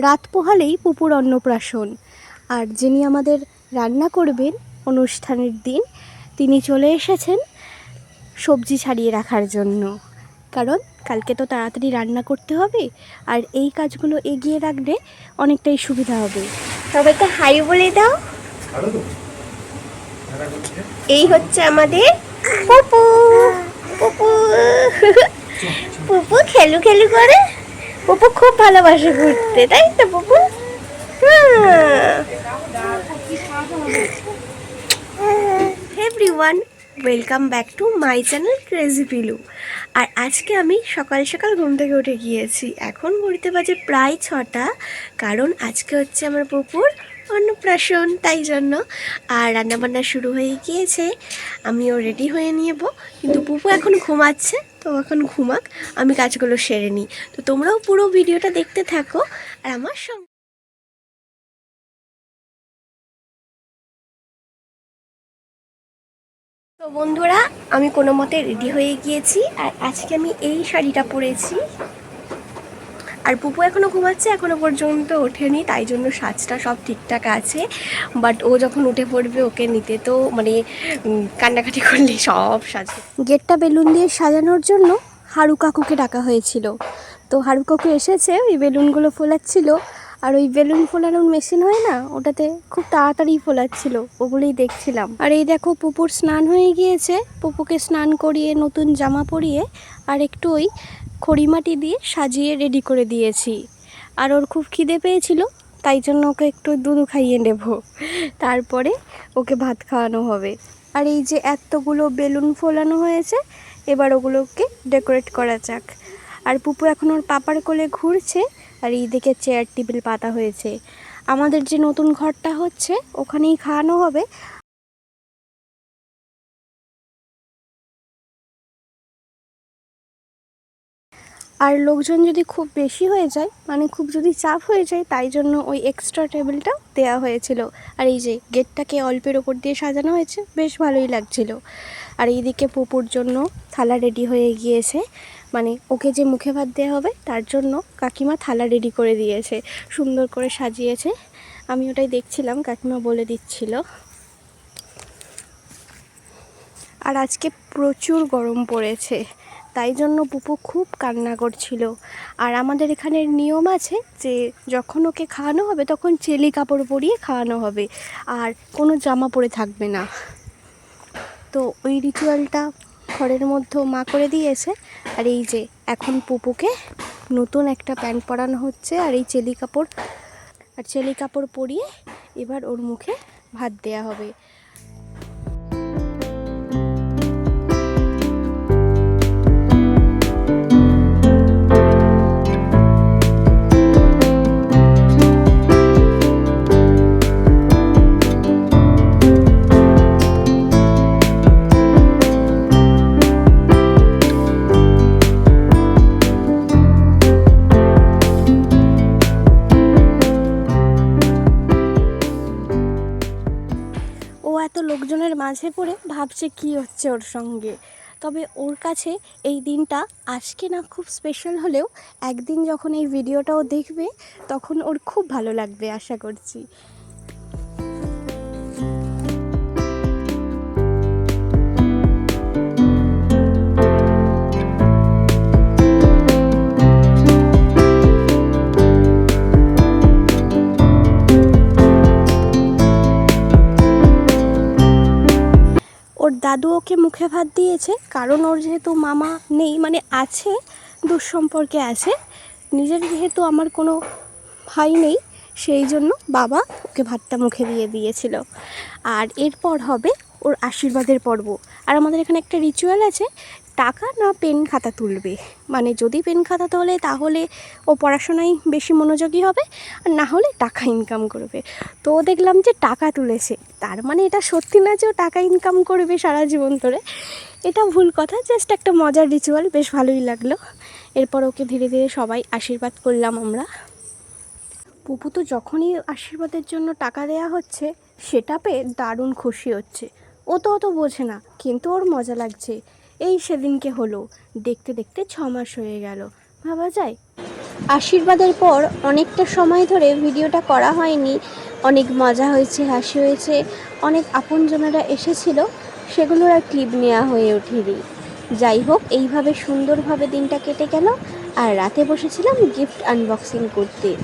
রাত পোহালেই পুপুর অন্নপ্রাশন। আর যিনি আমাদের রান্না করবেন অনুষ্ঠানের দিন, তিনি চলে এসেছেন সবজি ছাড়িয়ে রাখার জন্য। কারণ কালকে তো তাড়াতাড়ি রান্না করতে হবে, আর এই কাজগুলো এগিয়ে রাখলে অনেকটাই সুবিধা হবে। সবাইকে হাই বলে দাও। এই হচ্ছে আমাদের পুপু। পুপু। পুপু খেলু খেলু করে। পুপু খুব ভালোবাসে ঘুরতে, তাই তো Popu? Everyone welcome back to my channel crazy Pilu আর আজকে আমি সকাল সকাল ঘুম থেকে উঠে গিয়েছি। এখন ঘুরতে বাজে প্রায় ছটা, কারণ আজকে হচ্ছে আমার পুকুর অন্নপ্রাশন, তাই জন্য। আর রান্নাবান্না শুরু হয়ে গিয়েছে। আমিও রেডি হয়ে নিয়েব। কিন্তু পুপু এখন ঘুমাচ্ছে, তো এখন ঘুমাক। আমি কাজগুলো সেরে নিই। তো তোমরাও পুরো ভিডিওটা দেখতে থাকো। আর আমার সঙ্গে তো বন্ধুরা, আমি কোনো মতে রেডি হয়ে গিয়েছি। আর আজকে আমি এই শাড়িটা পরেছি। আর পুপু এখনও ঘুমাচ্ছে এখনও পর্যন্ত ওঠেনি, তাই জন্য সাজটা সব ঠিকঠাক আছে। বাট ও যখন উঠে পড়বে, ওকে নিতে তো মানে কান্নাকাটি করলে সব সাজ গেটটা বেলুন দিয়ে সাজানোর জন্য হারু কাকুকে ডাকা হয়েছিল। তো হারু কাকু এসেছে, ওই বেলুনগুলো ফোলাচ্ছিল। আর ওই বেলুন ফোলানোর মেশিন হয় না, ওটাতে খুব তাড়াতাড়ি ফোলাচ্ছিল, ওগুলোই দেখছিলাম। আর এই দেখো পুপুর স্নান হয়ে গিয়েছে, পুপুকে স্নান করিয়ে নতুন জামা পরিয়ে আর একটু ওই খড়িমাটি দিয়ে সাজিয়ে রেডি করে দিয়েছি। আর ওর খুব খিদে পেয়েছিল, তাই জন্য ওকে একটু দুধ খাইয়ে নেব। তারপরে ওকে ভাত খাওয়ানো হবে। আর এই যে এতগুলো বেলুন ফোলানো হয়েছে, এবার ওগুলোকে ডেকোরেট করা যাক। আর পুপু এখন ওর পাপার কোলে ঘুরছে আর এই দিকে চেয়ার টেবিল পাতা হয়েছে। আমাদের যে নতুন ঘরটা হচ্ছে, ওখানেই খাওয়ানো হবে। আর লোকজন যদি খুব বেশি হয়ে যায় মানে খুব যদি চাপ হয়ে যায়, তাই জন্য ওই এক্সট্রা টেবিলটা দেওয়া হয়েছিল। আর এই যে গেটটাকে অল্পের ওপর দিয়ে সাজানো হয়েছে, বেশ ভালোই লাগছিল। আর এইদিকে পুপুর জন্য থালা রেডি হয়ে গিয়েছে। মানে ওকে যে মুখে ভাত দেওয়া হবে, তার জন্য কাকিমা থালা রেডি করে দিয়েছে। সুন্দর করে সাজিয়েছে। আমি ওটাই দেখছিলাম, কাকিমা বলে দিচ্ছিল। আর আজকে প্রচুর গরম পড়েছে, তাই জন্য পুপু খুব কান্না করছিল। আর আমাদের এখানের নিয়ম আছে যে, যখন ওকে খাওয়ানো হবে, তখন চেলি কাপড় পরিয়ে খাওয়ানো হবে, আর কোনো জামা পরে থাকবে না। তো ওই রিচুয়ালটা ঘরের মধ্যেও মা করে দিয়েছে। আর এই যে এখন পুপুকে নতুন একটা প্যান্ট পরানো হচ্ছে আর এই চেলি কাপড়, আর চেলি কাপড় পরিয়ে এবার ওর মুখে ভাত দেয়া হবে। লোকজনের মাঝে পড়ে ভাবছে কি হচ্ছে ওর সঙ্গে। তবে ওর কাছে এই দিনটা আজকে না খুব স্পেশাল হলেও একদিন যখন এই ভিডিওটাও দেখবে, তখন ওর খুব ভালো লাগবে, আশা করছি। দাদু ওকে মুখে ভাত দিয়েছে, কারণ ওর যেহেতু মামা নেই মানে আছে, দুঃসম্পর্কে আছে, নিজের যেহেতু আমার কোনো ভাই নেই, সেই জন্য বাবা ওকে ভাতটা মুখে দিয়ে দিয়েছিল। আর এরপর হবে ওর আশীর্বাদের পর্ব। আর আমাদের এখানে একটা রিচুয়াল আছে টাকা না পেন খাতা তুলবে? মানে যদি পেন খাতা তোলে তাহলে ও পড়াশোনায় বেশি মনোযোগী হবে আর না হলে টাকা ইনকাম করবে। তো দেখলাম যে টাকা তুলেছে। তার মানে এটা সত্যি না যে ও টাকা ইনকাম করবে সারা জীবন ধরে? এটা ভুল কথা জাস্ট একটা মজার রিচুয়াল বেশ ভালোই লাগল। এরপর ওকে ধীরে ধীরে সবাই আশীর্বাদ করলাম আমরা। পুপু তো যখনই আশীর্বাদের জন্য টাকা দেয়া হচ্ছে, সেটা পেয়ে দারুণ খুশি হচ্ছে। ও তো অত বোঝে না, কিন্তু ওর মজা লাগছে। এই সেদিনকে হলো। দেখতে দেখতে ছ মাস হয়ে গেল। ভাবা যায়? আশীর্বাদের পর অনেকটা সময় ধরে ভিডিওটা করা হয়নি। অনেক মজা হয়েছে, হাসি হয়েছে, অনেক আপনজনেরা এসেছিল। সেগুলোর আর ক্লিপ নেওয়া হয়ে ওঠেনি। যাই হোক, এইভাবে সুন্দরভাবে দিনটা কেটে গেল। আর রাতে বসেছিলাম গিফট আনবক্সিং করতে।